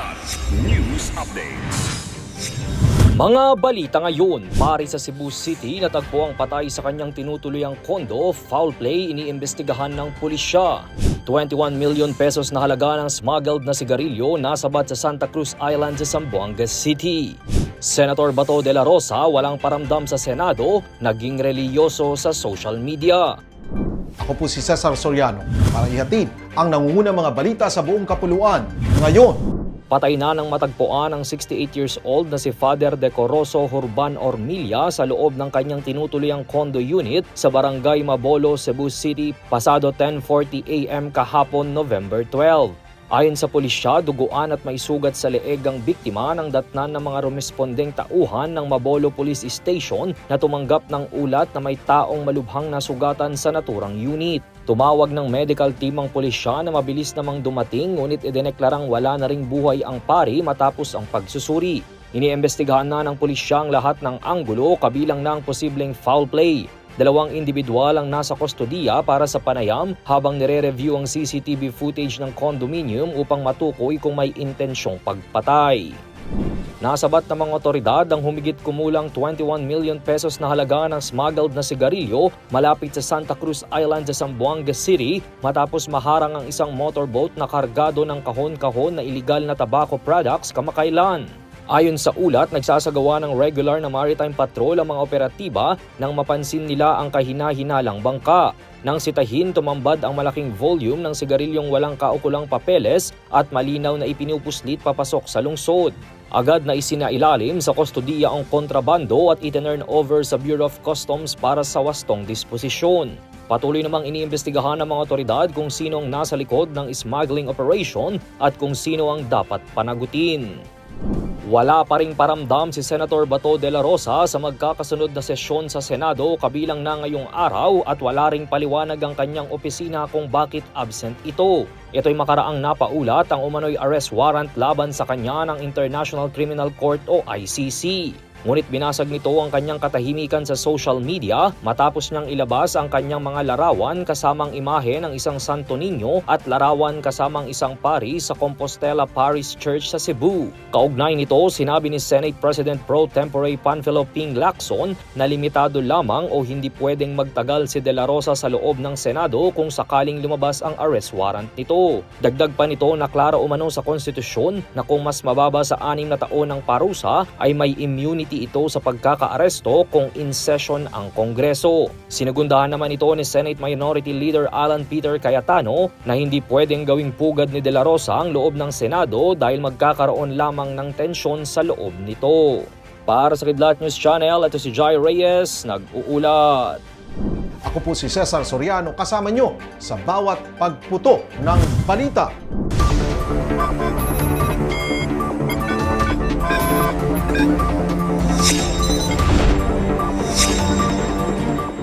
Kilat News Updates. Mga balita ngayon, pari sa Cebu City natagpo ang patay sa kanyang tinutuluyang kondo, foul play iniimbestigahan ng pulisya. 21 million pesos na halaga ng smuggled na sigarilyo nasabat sa Santa Cruz Island sa Zamboanga City. Senator Bato de la Rosa walang paramdam sa Senado, naging reliyoso sa social media. Ako po si Cesar Soriano para ihatid ang nangungunang mga balita sa buong kapuluan. Ngayon, Patay na ng matagpuan ang 68 years old na si Father Decoroso Hurban Ormilla sa loob ng kanyang tinutuluyang condo unit sa Barangay Mabolo, Cebu City pasado 10.40 a.m. kahapon November 12. Ayon sa pulisya, duguan at may sugat sa leeg ang biktima ng datnan ng mga rumespondeng tauhan ng Mabolo Police Station na tumanggap ng ulat na may taong malubhang nasugatan sa naturang unit. Tumawag ng medical team ang pulisya na mabilis namang dumating ngunit idineklarang wala na ring buhay ang pari matapos ang pagsusuri. Iniimbestigahan na ng pulisya ang lahat ng anggulo kabilang na ang posibleng foul play. Dalawang individual ang nasa kustodiya para sa panayam habang nire-review ang CCTV footage ng condominium upang matukoy kung may intensyong pagpatay. Nasabat ng mga otoridad ang humigit kumulang 21 million pesos na halaga ng smuggled na sigarilyo malapit sa Santa Cruz Island sa Zamboanga City matapos maharang ang isang motorboat na kargado ng kahon-kahon na iligal na tobacco products kamakailan. Ayon sa ulat, nagsasagawa ng regular na maritime patrol ang mga operatiba nang mapansin nila ang kahina-hinalang bangka. Nang sitahin, tumambad ang malaking volume ng sigarilyong walang kaukulang papeles at malinaw na ipinupuslit papasok sa lungsod. Agad na isinailalim sa kustodiya ang kontrabando at itinurn over sa Bureau of Customs para sa wastong disposisyon. Patuloy namang iniimbestigahan ng mga otoridad kung sino ang nasa likod ng smuggling operation at kung sino ang dapat panagutin. Wala pa ring paramdam si Senator Bato de la Rosa sa magkakasunod na sesyon sa Senado kabilang na ngayong araw at wala ring paliwanag ang kanyang opisina kung bakit absent ito. Ito'y makaraang napaulat ang umano'y arrest warrant laban sa kanya ng International Criminal Court o ICC. Ngunit binasag nito ang kanyang katahimikan sa social media matapos niyang ilabas ang kanyang mga larawan kasamang imahe ng isang Santo Niño at larawan kasamang isang pari sa Compostela Parish Church sa Cebu. Kaugnay nito, sinabi ni Senate President Pro Tempore Panfilo Ping Lacson na limitado lamang o hindi pwedeng magtagal si De La Rosa sa loob ng Senado kung sakaling lumabas ang arrest warrant nito. Dagdag pa nito na klaro umano sa konstitusyon na kung mas mababa sa anim na taon ng parusa ay may immunity ito sa pagkakaaresto kung in session ang Kongreso. Sinagundahan naman ito ni Senate Minority Leader Alan Peter Cayetano na hindi pwedeng gawing pugad ni De La Rosa ang loob ng Senado dahil magkakaroon lamang ng tensyon sa loob nito. Para sa Kidlat News Channel, ito si Jai Reyes, nag-uulat. ako po si Cesar Soriano kasama nyo sa bawat pagputo ng balita.